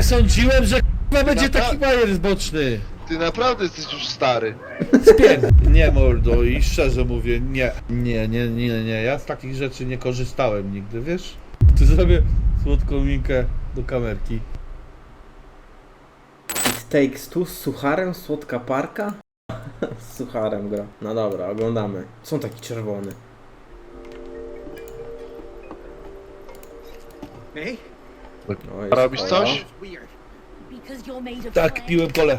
Nie sądziłem, że k***a będzie Lata- taki bajer boczny. Ty naprawdę jesteś już stary. Spierd... Nie mordo i szczerze mówię, nie. Nie, nie, nie, nie. Ja z takich rzeczy nie korzystałem nigdy, wiesz? Ty zrobię słodką minkę do kamerki. It Takes Two z sucharem, słodka parka? z sucharem gra. No dobra, oglądamy. Są taki czerwony. Hey, No, A jest robisz coś? Tak, piłem kole.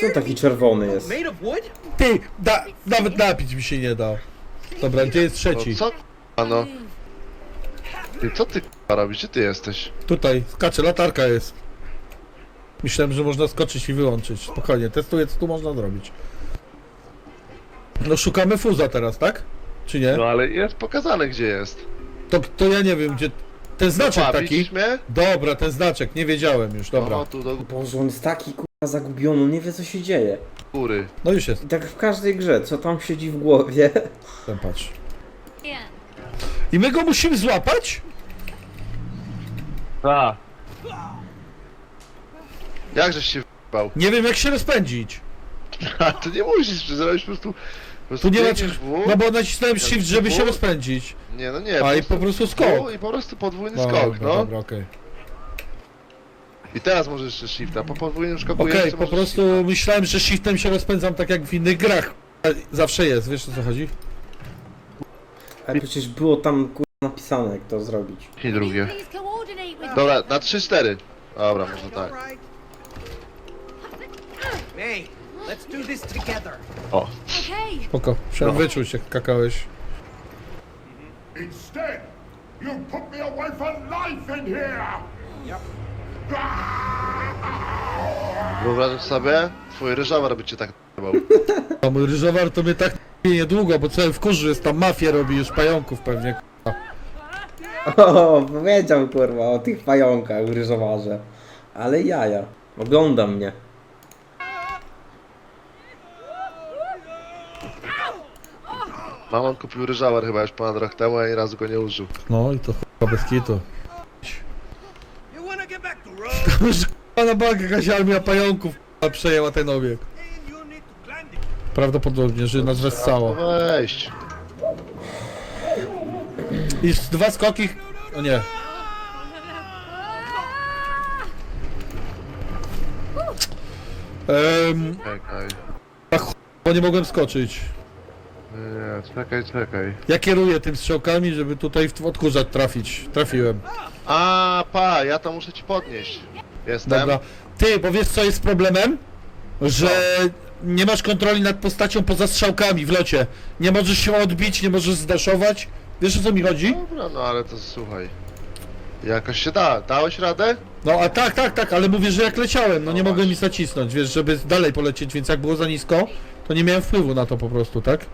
Co taki czerwony jest? Ty, da, nawet napić mi się nie da. Dobra, gdzie jest No trzeci? co? A no, Move. ty co ty k***a robisz? Gdzie ty jesteś? Tutaj, skacze, latarka jest. Myślałem, że można skoczyć i wyłączyć. Spokojnie, testuję co tu można zrobić. No szukamy fuza teraz, tak? Czy nie? No ale jest pokazane gdzie jest. To, to ja nie wiem, gdzie... Ten znaczek Opa, taki. widzisz mnie? Dobra, ten znaczek, nie wiedziałem już, dobra. O, tu do Boże, on jest taki kurwa zagubiony, on nie wie co się dzieje. góry. No już jest, I tak w każdej grze, co tam siedzi w głowie. ten patrz. I my go musimy złapać? Tak. Jakżeś się w***ał? Nie wiem jak się rozpędzić. A ty nie musisz, zrobić po prostu... Prostu Tu nie ma... biegniesz w... No bo nacisnąłem shift, żeby się rozpędzić. Nie, no nie. A i po prostu w skok. I po prostu podwójny No, skok, dobra, no. dobra, okej. I teraz możesz jeszcze shifta. Po podwójnym skoku Okej, jeszcze po możesz prostu myślałem, że shiftem się rozpędzam tak jak w innych grach. Zawsze jest, wiesz o co chodzi? Ale przecież było tam kurwa napisane jak to zrobić. I drugie. Please coordinate with Dobra, na 3-4. Dobra, może tak. Alright. Hey, let's do this together. O. Okay. Spoko, musiałem No. wyczuć jak kakałeś. Instead, you put me away for life in here! Yep. Wyobrażasz sobie? Twój ryżawar by cię tak n***ał. A mój ryżowar to mnie tak niedługo, bo cały w kurzu jest tam mafia robi już pająków pewnie. O, powiedział kurwa o tych pająkach w ryżowarze. Ale jaja. Ogląda mnie. Mamon kupił ryżawar chyba już ponad rok temu, a ani razu go nie użył. No i to chyba bez kitu. You wanna get back to road? Już k***a na bank jakaś armia pająków k***a, przejęła ten obiekt. And you need to climb the Prawdopodobnie, że nas wessało. Wejść. I z dwa skoki... O nie. Ehm, Czekaj. bo nie mogłem skoczyć. Nie, czekaj, czekaj. Ja kieruję tym strzałkami, żeby tutaj w odkurzacz trafić. Trafiłem. A, pa, ja to muszę ci podnieść. Jestem. Dobra. Ty, bo wiesz co jest problemem? Że nie masz kontroli nad postacią poza strzałkami w locie. Nie możesz się odbić, nie możesz zdaszować. Wiesz o co mi chodzi? Dobra, no ale to słuchaj. Jakoś się da. Dałeś radę? No a tak, tak, tak, ale mówię, że jak leciałem, no nie No mogłem właśnie. nic nacisnąć, wiesz, żeby dalej polecieć, więc jak było za nisko, to nie miałem wpływu na to po prostu, tak?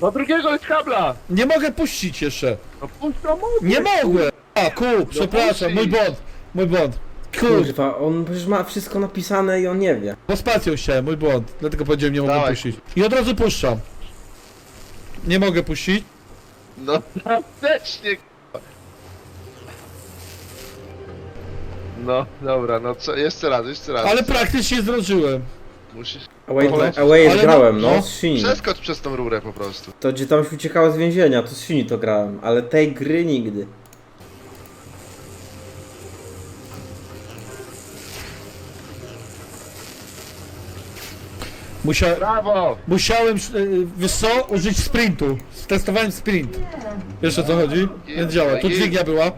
Do drugiego jest kabla! Nie mogę puścić jeszcze. No puść to Nie mogłem! A, ku, przepraszam, mój błąd, mój błąd. Kur, Kurwa, on przecież ma wszystko napisane i on nie wie. bo spacją chciałem, mój błąd, dlatego powiedziałem, nie mogę Dawaj. puścić. I od razu puszczam. Nie mogę puścić. No serdecznie k***a. No, dobra, no co, jeszcze raz, jeszcze raz. Ale praktycznie zdążyłem. Musisz... Away, away Ale no- grałem, no, no, z Shini. Przeskocz przez tą rurę po prostu. To gdzie tam się uciekało z więzienia, to z Shini to grałem. Ale tej gry nigdy. Musia... Brawo! Musiałem, y, wiesz co, użyć sprintu. Testowałem sprint. Wiesz o co chodzi? Więc działa. Tu dźwignia była,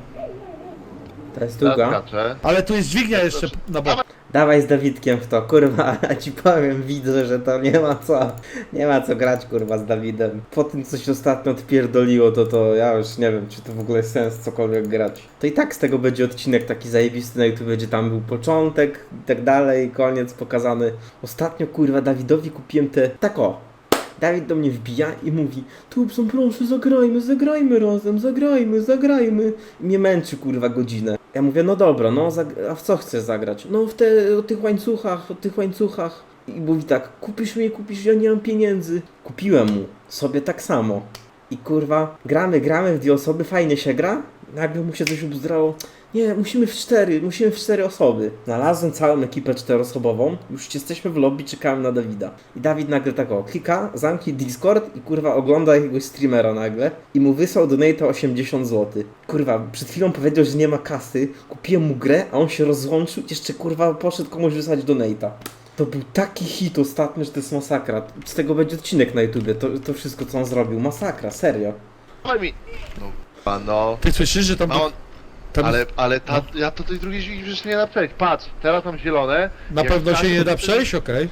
To jest długa. Skaczę. ale tu jest dźwignia jeszcze na bok. Dawaj z Dawidkiem w to, kurwa, ja ci powiem, widzę, że to nie ma co, nie ma co grać, kurwa, z Dawidem. Po tym, co się ostatnio odpierdoliło, to to ja już nie wiem, czy to w ogóle jest sens cokolwiek grać. To i tak z tego będzie odcinek taki zajebisty na YouTube, gdzie tam był początek i tak dalej, koniec pokazany. Ostatnio, kurwa, Dawidowi kupiłem te, tak o, Dawid do mnie wbija i mówi Tubson, proszę, zagrajmy, zagrajmy razem, zagrajmy, zagrajmy. I mnie męczy, kurwa, godzinę. Ja mówię, no dobra, no, a w co chcesz zagrać? No, w te, o tych łańcuchach, o tych łańcuchach. I mówi tak, kupisz mnie, kupisz, ja nie mam pieniędzy. Kupiłem mu, sobie tak samo. I kurwa, gramy, gramy w dwie osoby, fajnie się gra. Nagle mu się coś ubzdrało. Nie, musimy w cztery, musimy w cztery osoby. Znalazłem całą ekipę czteroosobową, już jesteśmy w lobby, czekałem na Dawida. I Dawid nagle tak o, klika, zamknij Discord i kurwa ogląda jakiegoś streamera nagle i mu wysłał donate 80 zł. Kurwa, przed chwilą powiedział, że nie ma kasy, kupiłem mu grę, a on się rozłączył jeszcze kurwa poszedł komuś wysłać donate'a. To był taki hit ostatnio, że to jest masakra. Z tego będzie odcinek na YouTubie, to, to wszystko co on zrobił. Masakra, serio. No, no. Ty słyszysz, że tam... A on, tam ale, ale ta, ja to tej drugiej dźwigni przecież nie da przejść. Patrz, teraz mam zielone. Na Jak pewno się nie da przejść? Okej.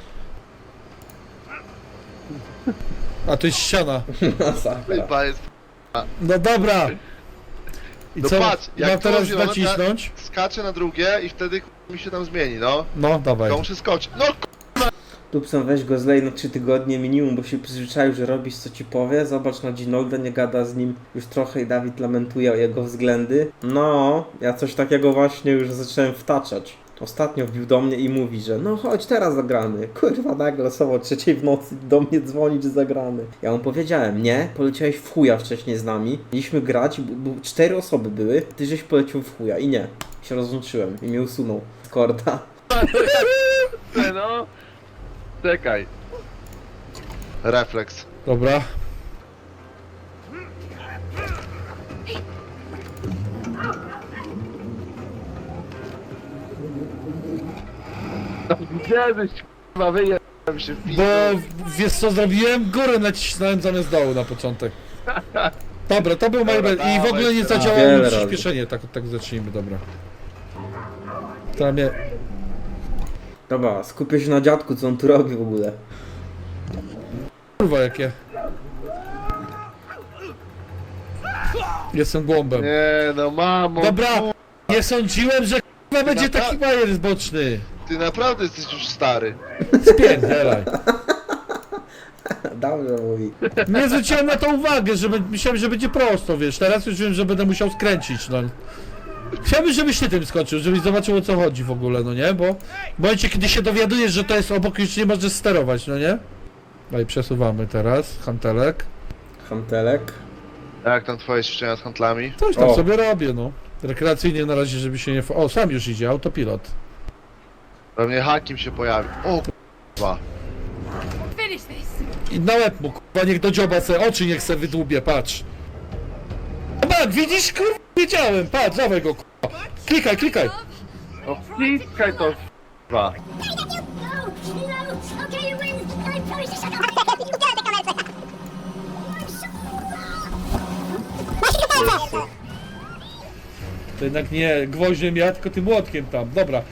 A to jest ściana. Masakra. Chyba jest... No dobra. I No co? patrz, jak mam to teraz zielone, nacisnąć? Skaczę na drugie i wtedy mi się tam zmieni, no. No, dawaj. To muszę skoczyć. No Tupson weź go zlej na 3 tygodnie minimum, bo się przyzwyczaił, że robisz co ci powie. Zobacz na Ginolda, nie gada z nim już trochę i Dawid lamentuje o jego względy. No, ja coś takiego właśnie już zacząłem wtaczać. Ostatnio wbił do mnie i mówi, że no chodź teraz zagramy. Kurwa nagle są o trzeciej w nocy do mnie dzwonić, że zagramy. Ja mu powiedziałem, nie, poleciałeś w chuja wcześniej z nami. Mieliśmy grać, bo, cztery osoby były, ty żeś poleciał w chuja i nie. Się rozłączyłem i mnie usunął z korda. no. Czekaj. Refleks. Dobra. Gdzie byś k***a wyjechałem się w Bo wiesz co zrobiłem? Górę nacisnąłem zamiast dołu na początek. Dobra, to był Dobra, Maybell. I w dawaj, ogóle nie zadziałało mi Wiele razy. przyspieszenie. Tak, tak zacznijmy, dobra. Tam mnie... Dobra, skupię się na dziadku, co on tu robi w ogóle. Kurwa jakie. Jestem głąbem. Nie no mamo. Dobra, ku- nie sądziłem, że kurwa będzie Dobra. taki bajer boczny. Ty naprawdę jesteś już stary. Spierdzielaj. Dobrze mówi. Nie zwróciłem na to uwagę, że be- myślałem, że będzie prosto, wiesz. Teraz już wiem, że będę musiał skręcić, no. Chciałbym, żebyś ty tym skoczył, żebyś zobaczył o co chodzi w ogóle, no nie? Bo w momencie, kiedy się dowiadujesz, że to jest obok, już nie możesz sterować, no nie? No i przesuwamy teraz, hantelek. Hantelek. Jak tam twoje ćwiczenia z handlami? Coś tam O. sobie robię, no. Rekreacyjnie na razie, żeby się nie... f- O, sam już idzie, autopilot. Pewnie hakim się pojawił. O k***a. Finish this. I na łeb mu, kurwa, niech do dzioba se, oczy niech se wydłubie, patrz. Tak, widzisz, kurwa, wiedziałem, patrz, dawaj go, kurwa. Klikaj, klikaj. No wciskaj to promise to jednak nie gwoździem ja, tylko tym młotkiem tam. Dobra.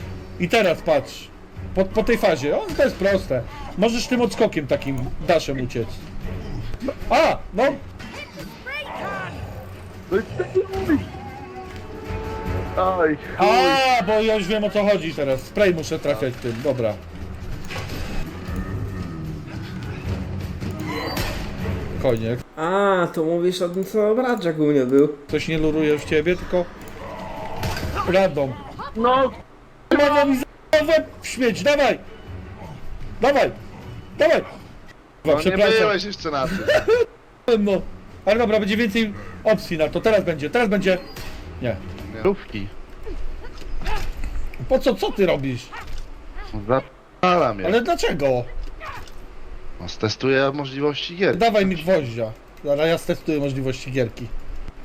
I teraz patrz. Po, po tej fazie. O, to jest proste. Możesz tym odskokiem takim daszem uciec. No, A! No! No i co ty mówisz? Chuj. A, bo ja już wiem o co chodzi teraz. Spray muszę trafiać tym. Dobra. Koniec. A, to mówisz o tym, co Bradziak u mnie był. Coś nie luruje w ciebie, tylko... Radą. No, Mowa mi za w śmieć, dawaj! Dawaj! Dawaj! no nie przepraszam. byłeś jeszcze na tym. No, ale dobra, będzie więcej opcji na to. Teraz będzie, teraz będzie. Nie. Rówki. Po co, co ty robisz? Zapala mnie. Ale dlaczego? No, stestuję możliwości gier. Dawaj mi gwoździa. Zaraz ja stestuję możliwości gierki.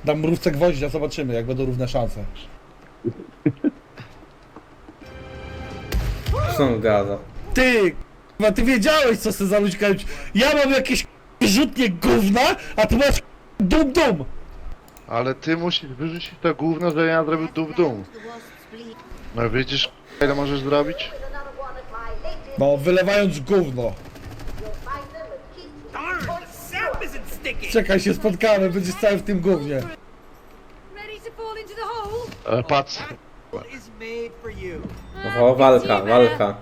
Dam mrówce gwoździa, zobaczymy, jak będą równe szanse. Co on gada? Ty, k***a, ty wiedziałeś, co se za ludźka... Ja mam jakieś k***a, rzutnie gówna, a ty masz k***a, dum dum. Ale ty musisz wyrzucić to gówno, że ja zrobił tu w dół. No widzisz, ile możesz zrobić? No, wylewając gówno. Czekaj, się spotkamy, będziesz cały w tym gównie. Patrz. is made for you. O, walka, walka.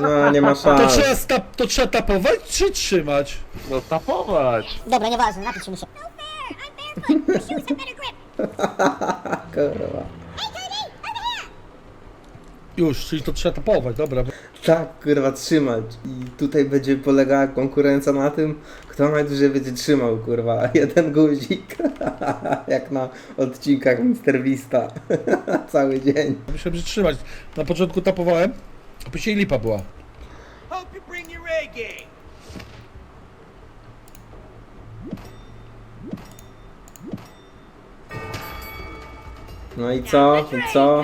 No, nie ma To szans. trzeba, sta- to trzeba tapować, czy trzymać? No tapować. Dobra, nieważne, napisz mi się. No. Kurwa. Już, czyli to trzeba tapować, dobra. Tak, kurwa, trzymać. I tutaj będzie polegała konkurencja na tym, kto najdłużej będzie trzymał, kurwa, jeden guzik. Jak na odcinkach Mr. Vista. Cały dzień. Musiałem przytrzymać. Na początku tapowałem, a później lipa była. Hope you bring your A game. No i co? I co?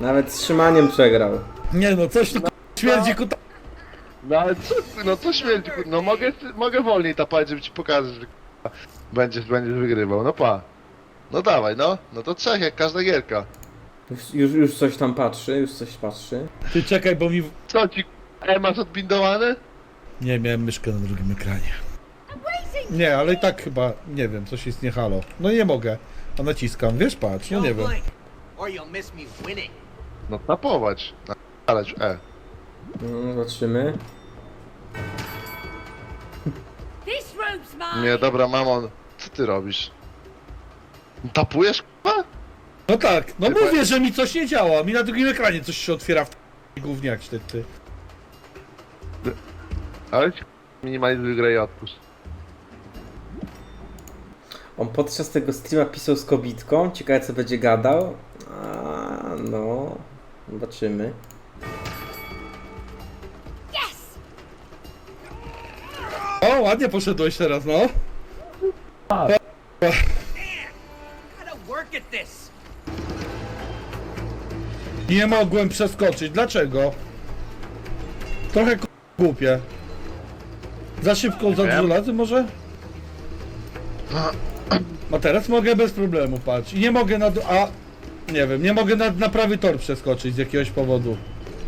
Nawet z trzymaniem przegrał. Nie no, coś tu śmierdzi kuta. No ale co, no co śmierdzi, kur- no mogę, mogę wolniej tapać, żeby ci pokazać, że kurwa, będziesz, będziesz wygrywał, no pa. No dawaj, no, no to trzech, jak każda gierka. Już, już, coś tam patrzy, już coś patrzy. Ty czekaj, bo mi... Co ci, e, masz odbindowane? Nie, miałem myszkę na drugim ekranie. Nie, ale i tak chyba, nie wiem, coś jest nie halo. No nie mogę. A naciskam, wiesz, patrz, no nie wiem. blink, or you'll miss me winning. No tapować. Ale, e. No, zobaczymy. This rope's mine. Nie, dobra, mamon, co ty robisz? Tapujesz? No tak, no Chyba- mówię, że mi coś nie działa. Mi na drugim ekranie coś się otwiera w gówniak ty, ty. Ale ci minimalizuj grę i odpuść. On podczas tego streama pisał z kobitką, ciekawe co będzie gadał. A, no, zobaczymy. Yes. O, ładnie poszedłeś teraz, no. Gotta work at this. Nie mogłem przeskoczyć. Dlaczego? Trochę k- głupie. Za szybko, za dużo lat może? A teraz mogę bez problemu, patrz. I nie mogę na... d- A... Nie wiem, nie mogę na, na prawy tor przeskoczyć z jakiegoś powodu.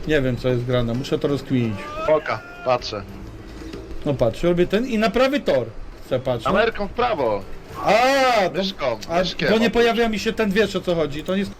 Nie wiem co jest grane, muszę to rozkminić. Oka, patrzę. No patrz, robię ten i na prawy tor. Chcę patrzeć. Ameryką w prawo. A, to, Myszką, a myszkiem. bo nie pojawia mi się ten, wiesz o co chodzi, to nie jest...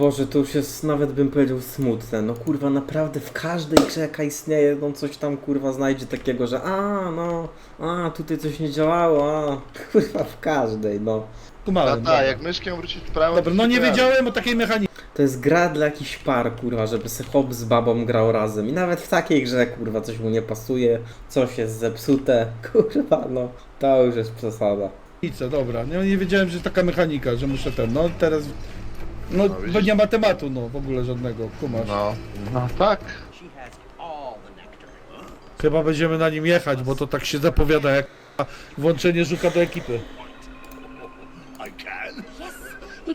Boże, to już jest nawet bym powiedział smutne. No kurwa, naprawdę w każdej grze jaka istnieje, no coś tam kurwa znajdzie takiego, że a no, a tutaj coś nie działało, a kurwa w każdej, no. A Kumałem. tak, jak myszkiem wrócić w prawo, Dobra, to no się nie wiedziałem o takiej mechaniki. To jest gra dla jakichś par, kurwa, żeby se hop z babą grał razem. I nawet w takiej grze, kurwa, coś mu nie pasuje, coś jest zepsute, kurwa, no. To już jest przesada. Dobra. Nie, nie wiedziałem, że taka mechanika, że muszę ten. No teraz. No, No, widzisz? bo nie ma tematu, no w ogóle żadnego, kumasz. No, no tak. Chyba będziemy na nim jechać, bo to tak się zapowiada jak włączenie żuka do ekipy. You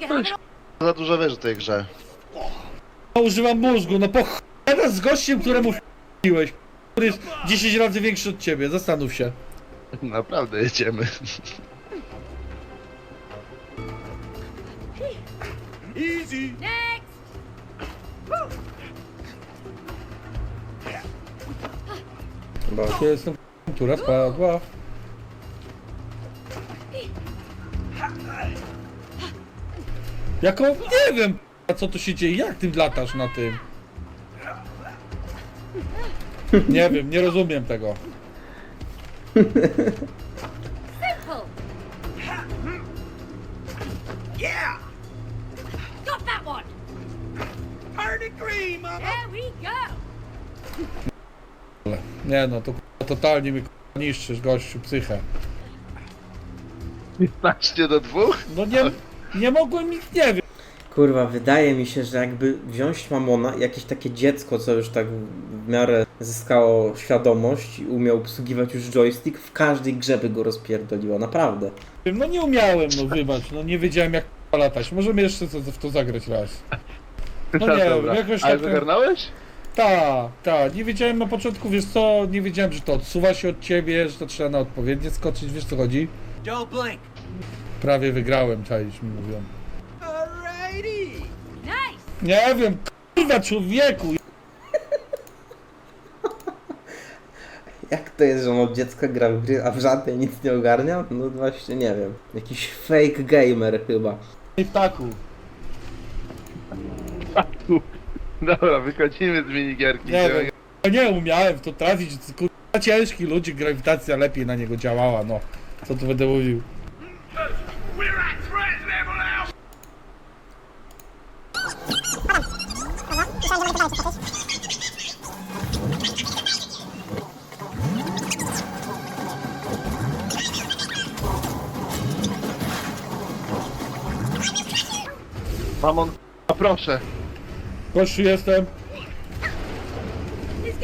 Za dużo wiesz o tej grze. No, używam mózgu, no po ch... teraz z gościem, któremu f***iłeś, który jest 10 razy większy od ciebie, zastanów się. Naprawdę jedziemy. Easy. next. Bo Ja jestem która spadła. Jako, nie wiem, a co tu się dzieje, jak ty latasz na tym? Nie wiem, nie rozumiem tego. Nie no, to k***a, totalnie mi k***a, niszczysz gościu psychę. 15 do 2? No nie, nie mogłem nic, nie wiem. Kurwa, wydaje mi się, że jakby wziąć Mamona, jakieś takie dziecko, co już tak w miarę zyskało świadomość i umiał obsługiwać już joystick, w każdej grze by go rozpierdoliło, naprawdę. No nie umiałem, no wybacz, no nie wiedziałem jak k***a, latać. Możemy jeszcze co- w to zagrać raz. No nie, dobra. jakoś Ale tak- zagarnąłeś? Tak, tak, nie wiedziałem na początku, wiesz co, nie wiedziałem, że to odsuwa się od ciebie, że to trzeba na odpowiednie skoczyć, wiesz co chodzi? Don't blink. Prawie wygrałem, czaisz mi mówią. Alrighty. Nice. Nie wiem, kurwa człowieku, Jak to jest, że on od dziecka gra w gry, a w żadnej nic nie ogarnia? No właśnie nie wiem. Jakiś fake gamer chyba. i ptaku. Dobra, wychodzimy z minigierki. Nie wiem, ja nie umiałem w to trafić, kurwa ciężki ludzi, grawitacja lepiej na niego działała, no. Co tu będę mówił? Mamon, a proszę. Gościu jestem.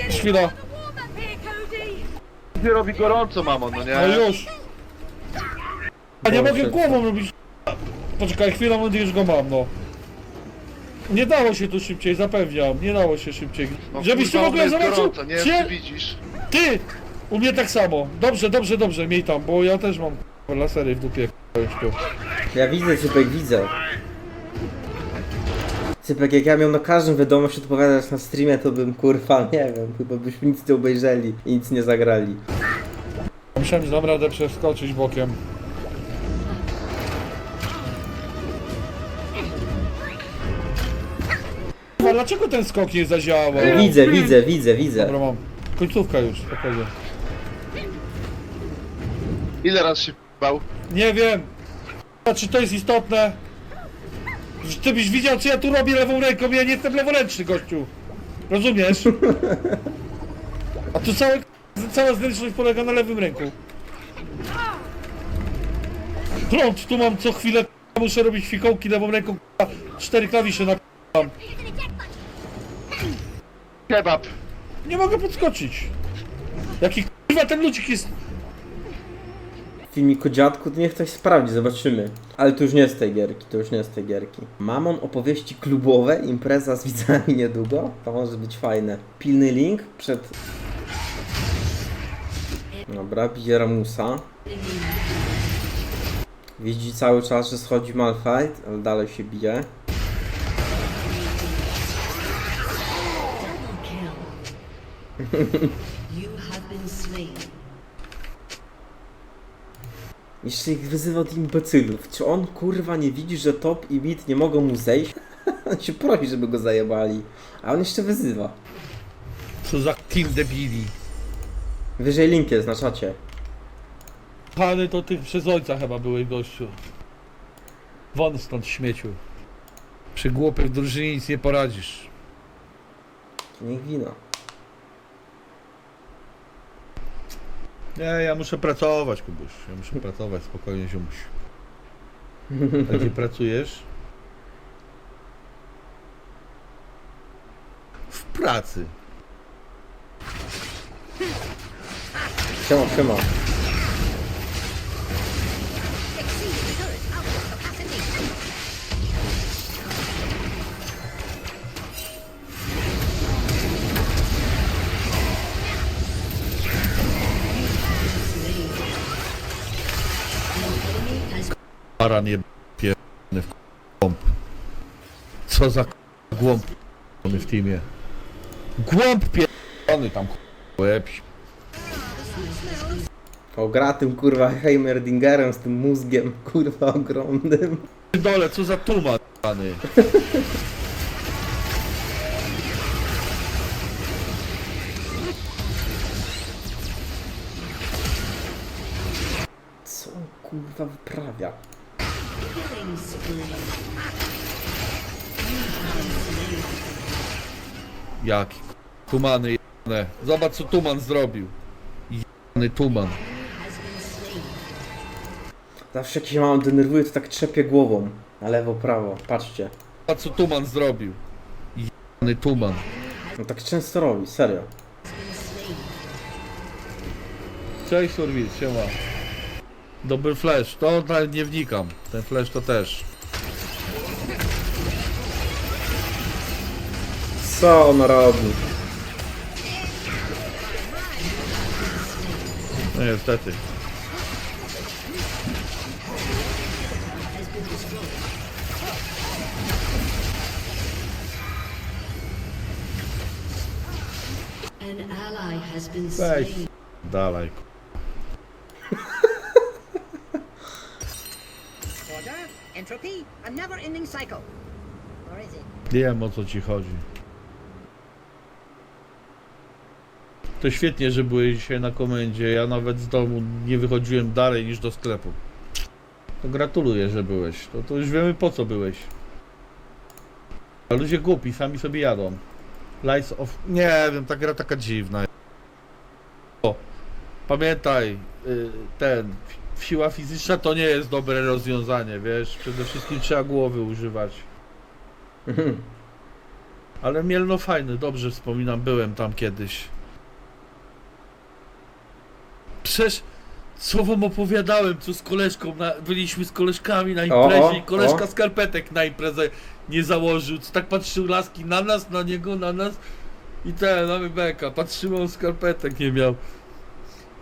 Chwila. Gdzie robi gorąco, mamon, no nie? No już. A nie Boże, mogę głową robić. Poczekaj chwilę, moment już go mam, no. Nie dało się tu szybciej, zapewniam. Nie dało się szybciej. No, Żebyś ty w kurwa, ogóle jest zobaczył, gorąco, nie wiem, czy... czy widzisz. Ty! U mnie tak samo. Dobrze, dobrze, dobrze, miej tam, bo ja też mam k***a, lasery w dupie. k***a, już tu. Ja widzę, Cypek, widzę. Cypek, jak ja miał na każdym wiadomość odpowiadać na streamie, to bym kurwa, nie wiem, chyba byśmy nic nie obejrzeli i nic nie zagrali. Myślałem, że dam radę przeskoczyć bokiem. Kurwa, Dlaczego ten skok nie zadziałał? Widzę, widzę, widzę, widzę. Dobra, mam. Końcówka już, spokojnie. Ile raz się bał? Nie wiem. A czy to jest istotne? Ty byś widział, co ja tu robię lewą ręką, ja nie jestem leworęczny, gościu. Rozumiesz? A tu całe, cała zręczność polega na lewym ręku. Prąd, tu mam co chwilę, muszę robić fikołki lewą ręką, cztery klawisze na Kebab. Nie mogę podskoczyć. Jaki kurwa ten ludzik jest... Filmiku dziadku to niech ktoś sprawdzi, zobaczymy. Ale to już nie z tej gierki, to już nie z tej gierki. Mamon opowieści klubowe, impreza z widzami niedługo. To może być fajne. Pilny link przed... Dobra, bije Ramusa. Widzi cały czas, że schodzi Malfight, ale dalej się bije. You have been slain. Jeszcze ich wyzywa od imbecylów. Czy on kurwa nie widzi, że top i mid nie mogą mu zejść? on się prosi, żeby go zajebali. A on jeszcze wyzywa. Co za team debili. Wyżej link jest na czacie. Pany to tych przez ojca chyba były gościu. Won stąd śmieciu. Przy głupych drużynie nic nie poradzisz. Niech wina. Nie, ja muszę pracować, Kubuś. Ja muszę pracować, spokojnie, ziomuś. A gdzie pracujesz? W pracy. Siema, siema. Baran je pierdolony w głąb. Co za głąb w teamie. Głąb pierdolony tam łeb. O, gra tym kurwa Heimerdingerem z tym mózgiem kurwa ogromnym. Dole, co za tuman pany. Co on kurwa wyprawia? Jaki k- tumany jebane. Zobacz co tuman zrobił. Jebany tuman. Zawsze jak się mam denerwuje, to tak trzepie głową. Na lewo, prawo. Patrzcie. Zobacz co tuman zrobił. Jebany tuman. No tak często robi, serio. Cześć Surwis, siema. Dobry flash, to nawet nie wnikam. Ten flash to też. Co on robi? No niestety. An ally has been Weź. slain. Dalej. k- Order, entropy, a never-ending cycle. Or is it? Wiem o co ci chodzi. To świetnie, że byłeś dzisiaj na komendzie. Ja nawet z domu nie wychodziłem dalej niż do sklepu. To gratuluję, że byłeś. To, to już wiemy po co byłeś. A ludzie głupi, sami sobie jadą. Lies of... Nie wiem, ta gra taka dziwna. O, pamiętaj, y, ten... Siła fizyczna to nie jest dobre rozwiązanie, wiesz? Przede wszystkim trzeba głowy używać. Ale Mielno fajny, dobrze wspominam, byłem tam kiedyś. Przecież co wam opowiadałem, co z koleżką, na, byliśmy z koleżkami na imprezie O, i koleżka o. skarpetek na imprezę nie założył, co tak patrzył laski na nas, na niego, na nas i ten, mamy beka, patrzył, on skarpetek nie miał.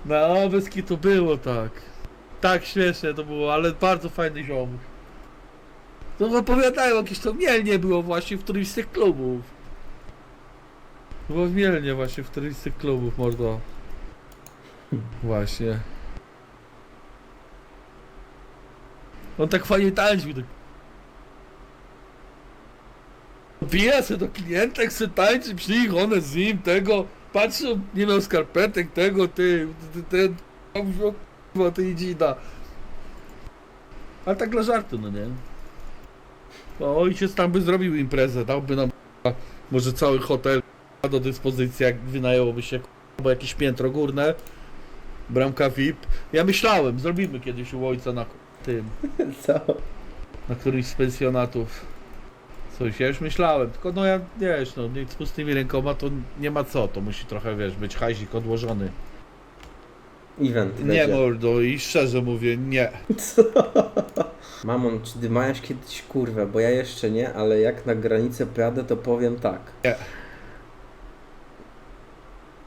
No, bez to było tak. Tak śmiesznie to było, ale bardzo fajny ziom. No opowiadają, jakieś to Mielnie było właśnie w którymś z tych klubów. Było w Mielnie właśnie, w którymś z tych klubów, mordo. Właśnie. On tak fajnie tańczył, tak... Bija se do klientek, se tańczy przy nich, one z nim, tego... Patrzą, nie miał skarpetek, tego, ty... ty ten... Kurwa, ty idzida. Ale tak dla żartu, no nie? Bo ojciec tam by zrobił imprezę, dałby nam może cały hotel do dyspozycji, jak wynajęłoby się bo jakieś piętro górne, bramka VIP. Ja myślałem, zrobimy kiedyś u ojca na tym, Co? na którymś z pensjonatów. Coś, ja już myślałem, tylko no ja, wiesz, no nie- z pustymi rękoma to nie ma co, to musi trochę, wiesz, być hajzik odłożony. Event Nie będzie. mordo i szczerze mówię, nie. Co? Mamon, czy ty masz kiedyś kurwę? Bo ja jeszcze nie, ale jak na granicę pojadę, to powiem tak.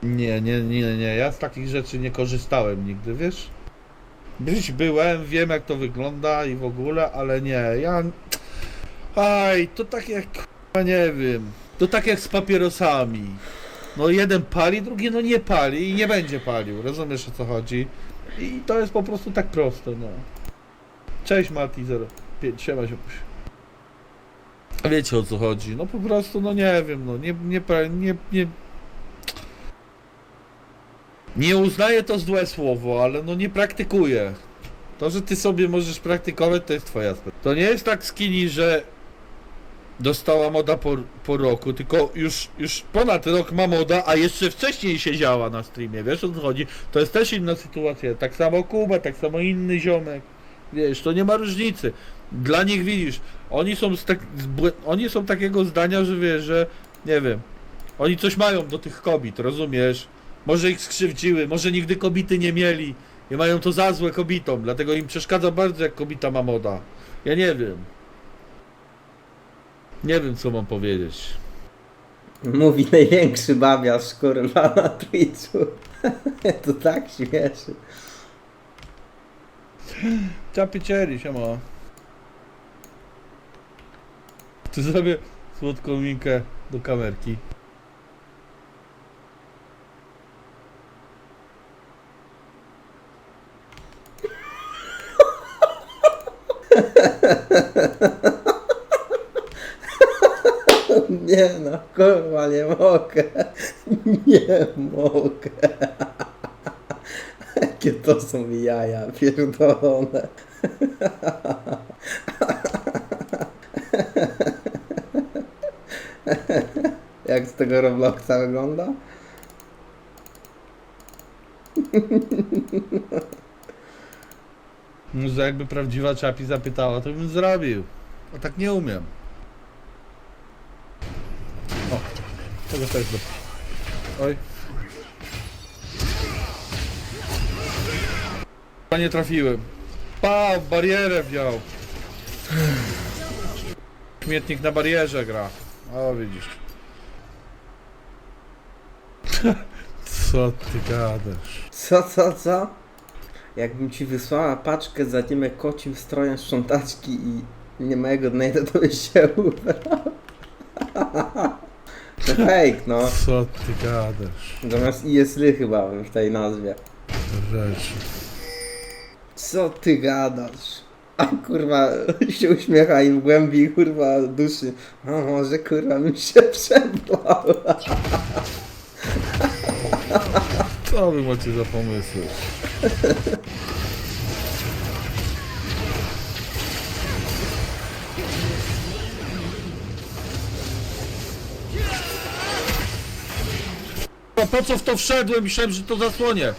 Nie, nie, nie, nie. Ja z takich rzeczy nie korzystałem nigdy, wiesz? Gdzieś byłem, wiem jak to wygląda i w ogóle, ale nie, ja... Aj, to tak jak, k***a, nie wiem, to tak jak z papierosami. No jeden pali, drugi no nie pali i nie będzie palił, rozumiesz o co chodzi? I to jest po prostu tak proste, no. Cześć Mati 05, siema się. Wiecie o co chodzi, no po prostu, no nie wiem, no nie, nie, nie, nie, nie uznaję to złe słowo, ale no nie praktykuję. To, że ty sobie możesz praktykować, to jest twoja sprawa. To nie jest tak skinny, że dostała moda po, po roku, tylko już, już ponad rok ma moda, a jeszcze wcześniej siedziała na streamie, wiesz o co chodzi? To jest też inna sytuacja. Tak samo Kuba, tak samo inny ziomek. Wiesz, to nie ma różnicy. Dla nich widzisz, oni są, z tak, z oni są takiego zdania, że wiesz, że nie wiem, oni coś mają do tych kobiet, rozumiesz? Może ich skrzywdziły, może nigdy kobiety nie mieli i mają to za złe kobietom, dlatego im przeszkadza bardzo jak kobieta ma moda. Ja nie wiem. Nie wiem co mam powiedzieć. Mówi największy babiarz kurwa na Twitchu. to tak śmieszy. Ciapicieri, siema. Tu zrobię słodką minkę do kamerki. Nie no, kurwa, nie mogę. Nie mogę. Jakie to są jaja pierdolone. Jak z tego Robloxa wygląda? Może jakby prawdziwa czapi zapytała, to bym zrobił. A tak nie umiem. O, tego też do... Oj. Ja nie trafiłem. Pa, w barierę wziął. Śmietnik na barierze gra. O, widzisz. Co ty gadasz? Co, co, co? Jakbym ci wysłała paczkę za niemy kocim strojem sprzątaczki i nie mojego donata, to byś się ubrał. To fake, no. Co ty gadasz? Zamiast ISL chyba w tej nazwie. Rzeczy. Co ty gadasz? A kurwa się uśmiecha i w głębi kurwa duszy. A może kurwa bym się przebrał. Co wy macie za pomysły? Po co w to wszedłem? Myślałem, że to zasłonie.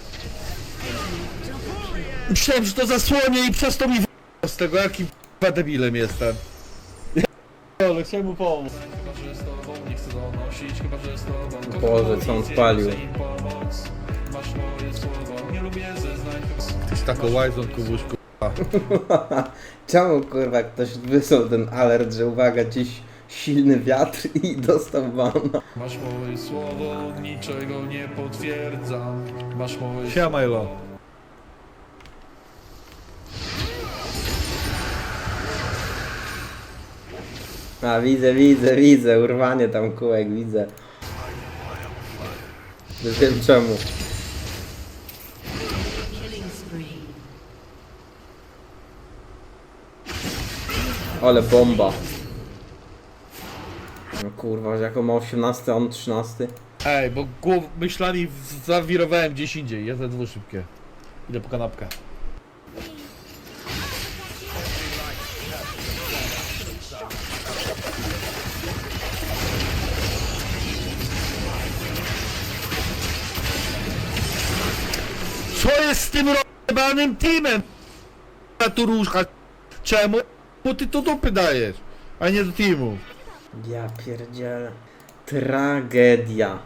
Myślałem, że to zasłonie i przez to mi w... z tego, jakim p- debilem jestem. Ale chciałem mu pomóc. Chyba, że z tobą nie chcę donosić, chyba, że z tobą Boże, co on spalił. Masz moje słowo, nie lubię zeznań. Tyś taką łajzą, kubuś, Czemu kurwa ktoś wysłał ten alert, że uwaga, dziś silny wiatr i dostał bana? Masz moje słowo, niczego nie potwierdzam. Masz moje Siema, Elo. A widzę, widzę, widzę, urwanie tam kółek, widzę. Już wiem czemu. Ale bomba. No kurwa, że jako ma 18, a on 13. Ej, bo głow, myślami zawirowałem gdzieś indziej. Jest dwu szybkie. Idę po kanapkę. Co jest z tym robanym teamem? A tu różka. Czemu? Bo ty to dupy dajesz, a nie do teamu. Ja pierdzielę. Tragedia.